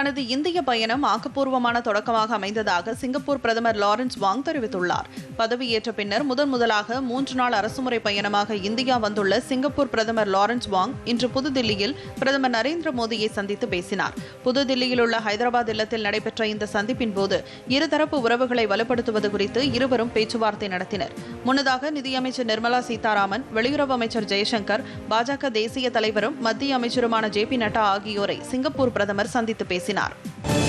தனது இந்திய பயணம் ஆக்கப்பூர்வமான தொடக்கமாக அமைந்ததாக சிங்கப்பூர் பிரதமர் லாரன்ஸ் வாங் தெரிவித்துள்ளார். பதவியேற்ற பின்னர் முதன் முதலாக மூன்று நாள் அரசுமுறை பயணமாக இந்தியா வந்துள்ள சிங்கப்பூர் பிரதமர் லாரன்ஸ் வாங் இன்று புதுதில்லியில் பிரதமர் நரேந்திர மோடியை சந்தித்து பேசினார். புதுதில்லியில் உள்ள ஹைதராபாத் இல்லத்தில் நடைபெற்ற இந்த சந்திப்பின் போது இருதரப்பு உறவுகளை வலுப்படுத்துவது குறித்து இருவரும் பேச்சுவார்த்தை நடத்தினர். முன்னதாக நிதியமைச்சர் நிர்மலா சீதாராமன் வெளியுறவு அமைச்சர் ஜெய்சங்கர் பாஜக தேசிய தலைவரும் மத்திய அமைச்சருமான ஜே பி நட்டா ஆகியோரை சிங்கப்பூர் பிரதமர் சந்தித்து பேசினார். assinaram.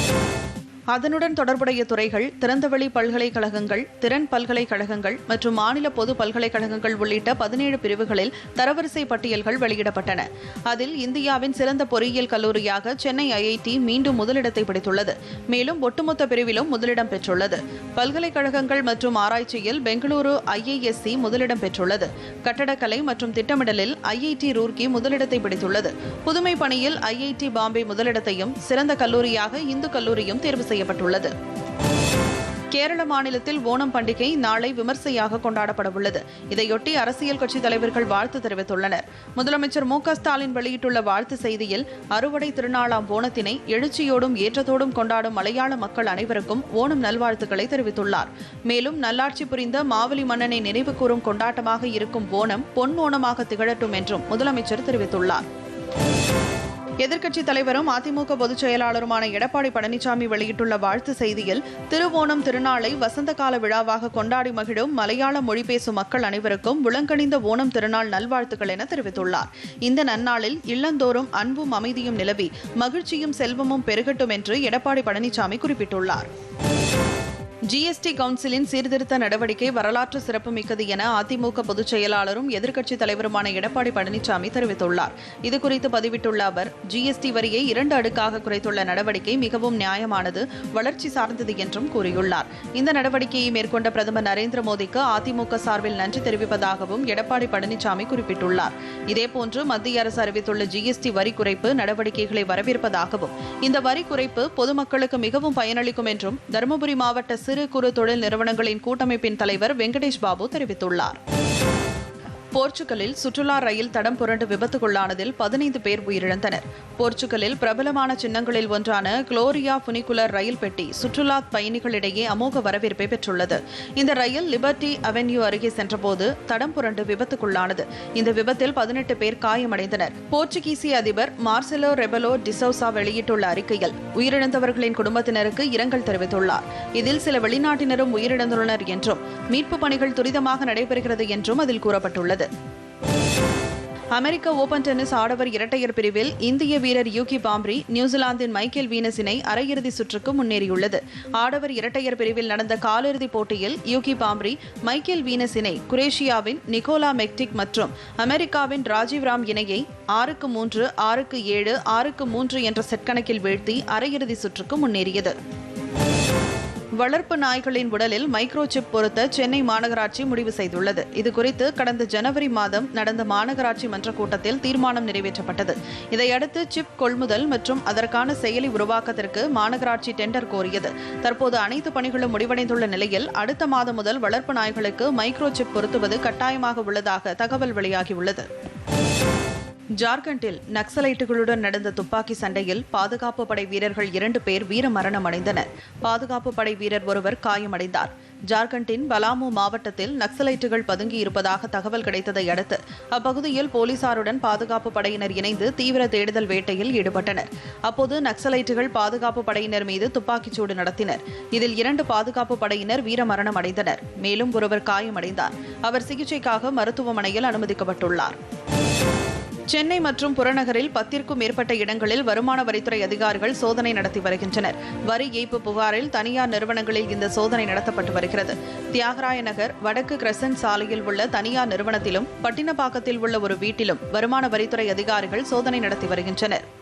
அதனுடன் தொடர்புடைய துறைகள் திறந்தவெளி பல்கலைக்கழகங்கள் திறன் பல்கலைக்கழகங்கள் மற்றும் மாநில பொது பல்கலைக்கழகங்கள் உள்ளிட்ட பதினேழு பிரிவுகளில் தரவரிசை பட்டியல்கள் வெளியிடப்பட்டன. அதில் இந்தியாவின் சிறந்த பொறியியல் கல்லூரியாக சென்னை ஐஐடி மீண்டும் முதலிடத்தை பிடித்துள்ளது. மேலும் ஒட்டுமொத்த பிரிவிலும் முதலிடம் பெற்றுள்ளது. பல்கலைக்கழகங்கள் மற்றும் ஆராய்ச்சியில் பெங்களூரு ஐஐஎஸ்சி முதலிடம் பெற்றுள்ளது. கட்டடக்கலை மற்றும் திட்டமிடலில் ஐஐடி ரூர்கி முதலிடத்தை பிடித்துள்ளது. புதுமை பணியில் ஐஐடி பாம்பே முதலிடத்தையும் சிறந்த கல்லூரியாக இந்து கல்லூரியும் தேர்வு செய்யப்பட்டுள்ளது. கேரள மாநிலத்தில் ஓணம் பண்டிகை நாளை விமர்சையாக கொண்டாடப்பட உள்ளது இதையொட்டி அரசியல் கட்சித் தலைவர்கள் வாழ்த்து தெரிவித்துள்ளனர். முதலமைச்சர் மு ஸ்டாலின் வெளியிட்டுள்ள வாழ்த்து செய்தியில் அறுவடை திருநாளாம் ஓணத்தினை எழுச்சியோடும் ஏற்றத்தோடும் கொண்டாடும் மலையாள மக்கள் அனைவருக்கும் ஓணம் நல்வாழ்த்துக்களை தெரிவித்துள்ளார். மேலும் நல்லாட்சி புரிந்த மாவலி மன்னனை நினைவு கூறும் கொண்டாட்டமாக இருக்கும் ஓணம் பொன் ஓணமாக திகழட்டும் என்றும் முதலமைச்சர் தெரிவித்துள்ளார். எதிர்க்கட்சித் தலைவரும் அதிமுக பொதுச் செயலாளருமான எடப்பாடி பழனிசாமி வெளியிட்டுள்ள வாழ்த்து செய்தியில் திருவோணம் திருநாளை வசந்த கால விழாவாக கொண்டாடி மகிழும் மலையாள மொழி பேசும் மக்கள் அனைவருக்கும் விளங்கணிந்த ஓணம் திருநாள் நல்வாழ்த்துக்கள் என தெரிவித்துள்ளார். இந்த நன்னாளில் இல்லந்தோறும் அன்பும் அமைதியும் நிலவி மகிழ்ச்சியும் செல்வமும் பெருகட்டும் என்று எடப்பாடி பழனிசாமி குறிப்பிட்டுள்ளார். ஜிஎஸ்டி கவுன்சிலின் சீர்திருத்த நடவடிக்கை வரலாற்று சிறப்புமிக்கது என அதிமுக பொதுச் செயலாளரும் எதிர்க்கட்சித் தலைவருமான எடப்பாடி பழனிசாமி தெரிவித்துள்ளார். இதுகுறித்து பதிவிட்டுள்ள அவர் ஜிஎஸ்டி வரியை இரண்டு அடுக்காக குறைத்துள்ள நடவடிக்கை மிகவும் நியாயமானது வளர்ச்சி சார்ந்தது என்றும் கூறியுள்ளார். இந்த நடவடிக்கையை மேற்கொண்ட பிரதமர் நரேந்திர மோடிக்கு அதிமுக சார்பில் நன்றி தெரிவிப்பதாகவும் எடப்பாடி பழனிசாமி குறிப்பிட்டுள்ளார். இதேபோன்று மத்திய அரசு அறிவித்துள்ள ஜிஎஸ்டி வரி குறைப்பு நடவடிக்கைகளை வரவேற்பதாகவும் இந்த வரி குறைப்பு பொதுமக்களுக்கு மிகவும் பயனளிக்கும் என்றும் தருமபுரி மாவட்ட சிறு குறு தொழில் நிறுவனங்களின் கூட்டமைப்பின் தலைவர் வெங்கடேஷ் பாபு தெரிவித்துள்ளார். போர்ச்சுகலில் சுற்றுலா ரயில் தடம் புரண்டு விபத்துக்குள்ளானதில் பதினைந்து பேர் உயிரிழந்தனர். போர்ச்சுகலில் பிரபலமான சின்னங்களில் ஒன்றான குளோரியா புனிகுலர் ரயில் பெட்டி சுற்றுலா பயணிகளிடையே அமோக வரவேற்பை பெற்றுள்ளது. இந்த ரயில் லிபர்டி அவென்யூ அருகே சென்றபோது தடம் புரண்டு விபத்துக்குள்ளானது. இந்த விபத்தில் பதினெட்டு பேர் காயமடைந்தனர். போர்ச்சுகீசிய அதிபர் மார்செலோ ரெபலோ டிசோசா வெளியிட்டுள்ள அறிக்கையில் உயிரிழந்தவர்களின் குடும்பத்தினருக்கு இரங்கல் தெரிவித்துள்ளார். இதில் சில வெளிநாட்டினரும் உயிரிழந்துள்ளனர் என்றும் மீட்பு பணிகள் துரிதமாக நடைபெறுகிறது என்றும் அதில் கூறப்பட்டுள்ளது. அமெரிக்க ஓபன் டென்னிஸ் ஆடவர் இரட்டையர் பிரிவில் இந்திய வீரர் யூகி பாம்ரி நியூசிலாந்தின் மைக்கேல் வீனஸ் இணை அரையிறுதி சுற்றுக்கு முன்னேறியுள்ளது. ஆடவர் இரட்டையர் பிரிவில் நடந்த காலிறுதிப் போட்டியில் யூகி பாம்ரி மைக்கேல் வீனஸ் இணை குரேஷியாவின் நிக்கோலா மெக்டிக் மற்றும் அமெரிக்காவின் ராஜீவ் ராம் இணையை ஆறுக்கு மூன்று ஆறுக்கு ஏழு ஆறுக்கு மூன்று என்ற செட் கணக்கில் வீழ்த்தி அரையிறுதி சுற்றுக்கு முன்னேறியது. வளர்ப்பு நாய்களின் உடலில் மைக்ரோ சிப் பொருத்த சென்னை மாநகராட்சி முடிவு செய்துள்ளது. இதுகுறித்து கடந்த ஜனவரி மாதம் நடந்த மாநகராட்சி மன்ற கூட்டத்தில் தீர்மானம் நிறைவேற்றப்பட்டது. இதையடுத்து சிப் கொள்முதல் மற்றும் அதற்கான செயலி உருவாக்கத்திற்கு மாநகராட்சி டெண்டர் கோரியது. தற்போது அனைத்து பணிகளும் முடிவடைந்துள்ள நிலையில் அடுத்த மாதம் முதல் வளர்ப்பு நாய்களுக்கு மைக்ரோ சிப் பொருத்துவது கட்டாயமாக உள்ளதாக தகவல் வெளியாகியுள்ளது. ஜார்க்கண்டில் நக்சலைட்டுகளுடன் நடந்த துப்பாக்கி சண்டையில் பாதுகாப்பு படை வீரர்கள் இரண்டு பேர் வீரமரணம் அடைந்தனர். பாதுகாப்பு படை வீரர் ஒருவர் காயமடைந்தார். ஜார்க்கண்டின் பலாமு மாவட்டத்தில் நக்சலைட்டுகள் பதுங்கி இருப்பதாக தகவல் கிடைத்ததை அடுத்து அப்பகுதியில் போலீசாருடன் பாதுகாப்பு படையினர் இணைந்து தீவிர தேடுதல் வேட்டையில் ஈடுபட்டனர். அப்போது நக்சலைட்டுகள் பாதுகாப்பு படையினர் மீது துப்பாக்கிச்சூடு நடத்தினர். இதில் இரண்டு பாதுகாப்பு படையினர் வீரமரணம் அடைந்தனர். மேலும் ஒருவர் காயமடைந்தார். அவர் சிகிச்சைக்காக மருத்துவமனையில் அனுமதிக்கப்பட்டுள்ளார். சென்னை மற்றும் புறநகரில் பத்திற்கும் மேற்பட்ட இடங்களில் வருமான வரித்துறை அதிகாரிகள் சோதனை நடத்தி வருகின்றனர். வரி ஏய்ப்பு புகாரில் தனியார் நிறுவனங்களில் இந்த சோதனை நடத்தப்பட்டு வருகிறது. தியாகராய நகர் வடக்கு கிரசன்ட் சாலையில் உள்ள தனியார் நிறுவனத்திலும் பட்டினப்பாக்கத்தில் உள்ள ஒரு வீட்டிலும் வருமான வரித்துறை அதிகாரிகள் சோதனை நடத்தி வருகின்றனர்.